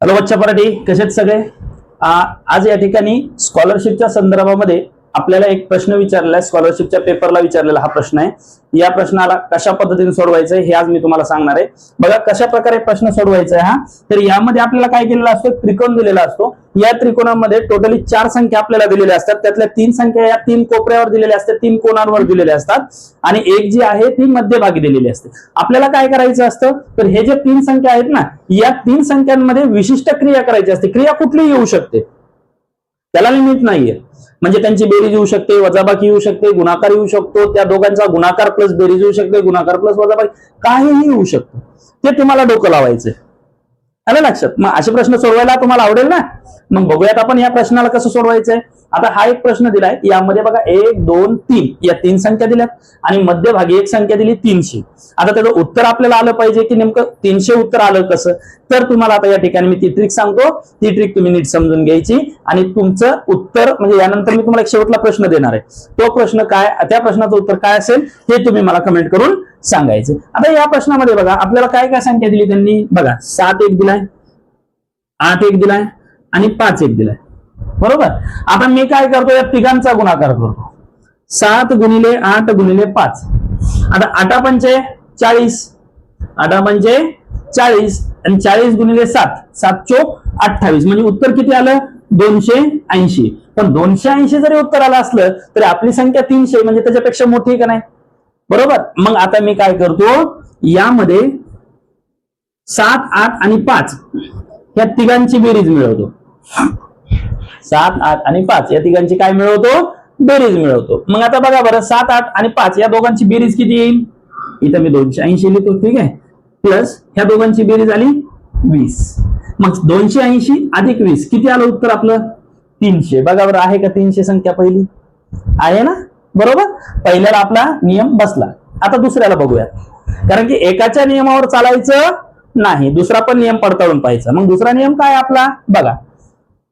Hello बच्चा पराठी कसे आहेत सगळे? आ, आज या ठिकाणी स्कॉलरशिपच्या संदर्भामध्ये आपल्याला एक प्रश्न विचारलेला स्कॉलरशिपच्या पेपरला विचारलेला हा प्रश्न आहे. या प्रश्नाला कशा पद्धतीने सोडवायचं आहे हे आज मी तुम्हाला सांगणार आहे. बघा कशा प्रकारे प्रश्न सोडवायचा आहे हा? तर यामध्ये आपल्याला काय केलेला असतो? त्रिकोण दिलेला असतो. या त्रिकोणामध्ये टोटली चार संख्या आपल्याला दिलेल्या असतात. त्यातल्या तीन संख्या या तीन कोपऱ्यावर दिलेल्या असतात तीन कोणांवर दिलेल्या असतात. आणि एक जी आहे ती मध्यभागी दिलेली असते. आपल्याला काय करायचं असतं? तर हे जे तीन संख्या आहेत ना या तीन संख्यांमध्ये विशिष्ट क्रिया करायची असते. क्रिया कुठली येऊ शकते. त्याला लिमिट नाहीये. म्हणजे त्यांची बेरीज येऊ शकते वजाबाकी येऊ शकते गुणाकार येऊ शकतो. त्या दोघांचा गुणाकार प्लस बेरीज येऊ शकते गुणाकार प्लस वजाबाकी काहीही येऊ शकतं. ते तुम्हाला डोकं लावायचंय. आलं लक्षात? मग असे प्रश्न सोडवायला तुम्हाला आवडेल ना? मग बघूयात आपण या प्रश्नाला कसं सोडवायचंय. आता हा एक प्रश्न दिलाय यामध्ये बघा एक दोन तीन या तीन संख्या दिल्यात आणि मध्यभागी एक संख्या दिली तीनशे. आता त्याचं उत्तर आपल्याला आलं पाहिजे की नेमकं तीनशे उत्तर आलं कसं? तर तुम्हाला आता या ठिकाणी मी ती ट्रिक सांगतो. ती ट्रिक तुम्ही नीट समजून घ्यायची आणि तुमचं उत्तर म्हणजे यानंतर मी तुम्हाला एक शेवटला प्रश्न देणार आहे. तो प्रश्न काय त्या प्रश्नाचं उत्तर काय असेल हे तुम्ही मला कमेंट करून सांगायचं. आता या प्रश्नामध्ये बघा आपल्याला काय काय संख्या दिली त्यांनी? बघा सात एक दिलाय आठ एक दिलाय आणि पाच एक दिलाय. बरोबर? आता मी काय करतो? या तिघांचा गुणाकार करतो. सात गुणिले आठ गुणिले पाच. आता आठा पंचे चाळीस. आठा पंचे चाळीस आणि चाळीस गुणिले सात. सात चोक अठ्ठावीस. म्हणजे उत्तर किती आलं? दोनशे ऐंशी. पण दोनशे ऐंशी जरी उत्तर आलं असलं तरी आपली संख्या तीनशे म्हणजे त्याच्यापेक्षा मोठी आहे का नाही? बरोबर? मग आता मी काय करतो? यामध्ये सात आठ आणि पाच या तिघांची बेरीज मिळवतो. सात आठ आणि पाच या तिघांची काय मिळवतो? बेरीज मिळवतो. मग आता बघा बरं सात आठ आणि पाच या दोघांची बेरीज किती येईल? इथं मी दोनशे ऐंशी लिहितो ठीक आहे? प्लस ह्या दोघांची बेरीज आली वीस. मग दोनशे ऐंशी अधिक वीस किती आलं उत्तर आपलं? तीनशे. बघा बरं आहे का तीनशे संख्या पहिली? आहे ना? बरोबर? पहिल्याला आपला नियम बसला. आता दुसऱ्याला बघूया. कारण की एकाच्या नियमावर चालायचं नाही. दुसरा पण नियम पडताळून पाहायचा. मग दुसरा नियम काय आपला? बघा.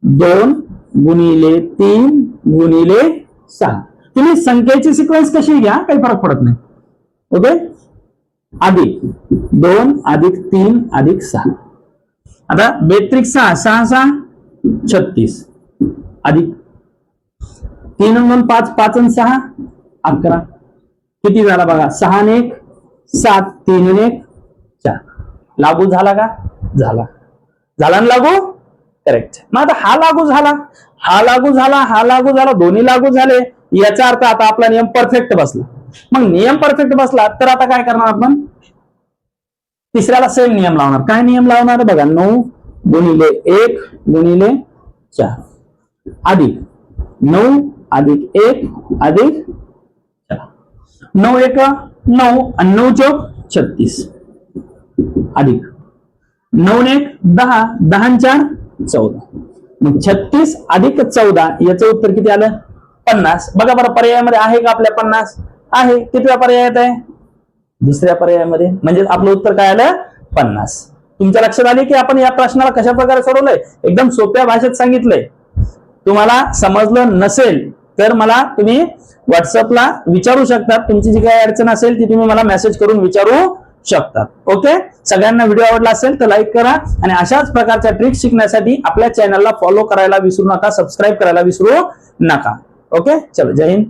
दोन गुणिले तीन गुणिले सहा. तुम्ही संख्येची सिक्वेन्स कशी घ्या काही फरक पडत नाही. ओके अधिक दोन अधिक तीन अधिक सहा. आता बेत्रिक सहा सहा सहा छत्तीस. अधिक तीन दोन पाच पाच आणि सहा अकरा. किती झाला बघा? सहा ने एक सात तीन एक चार. लागू झाला का? झाला. झाला ना लागू? करेक्ट मग आता हा लागू झाला. हा लागू झाला हा लागू झाला दोन्ही लागू झाले. याचा अर्थ आता आपला नियम परफेक्ट बसला. मग नियम परफेक्ट बसला तर आता काय करणार आपण? तिसऱ्याला सेम नियम लावणार. काय नियम लावणार? बघा नऊ गुणिले एक गुणिले चार. अधिक नऊ अधिक एक अधिक नऊ एक नऊ आणि नऊ चौक छत्तीस. अधिक. नऊ एक दहा दहा चार चौदा. मग छत्तीस अधिक चौदा याचं उत्तर किती आलं? पन्नास. बघा बरं पर्यायामध्ये आहे का आपल्या पन्नास? आहे. कितव्या पर्यायात आहे? दुसऱ्या पर्यायामध्ये. म्हणजे आपलं उत्तर काय आलं? पन्नास. तुमच्या लक्षात आले की आपण या प्रश्नाला कशा प्रकारे सोडवलंय? एकदम सोप्या भाषेत सांगितलंय. तुम्हाला समजलं नसेल तर मला तुम्ही व्हॉट्सअपला विचारू शकता तुमची जी काही अडचण असेल ती तुम्ही मला मेसेज करून विचारू शकतात. ओके सगळ्यांना व्हिडिओ आवडला असेल तर लाईक करा. आणि अशाच प्रकारच्या ट्रिक्स शिकण्यासाठी आपल्या चॅनलला फॉलो करायला विसरू नका सबस्क्राईब करायला विसरू नका. ओके चलो जय हिंद.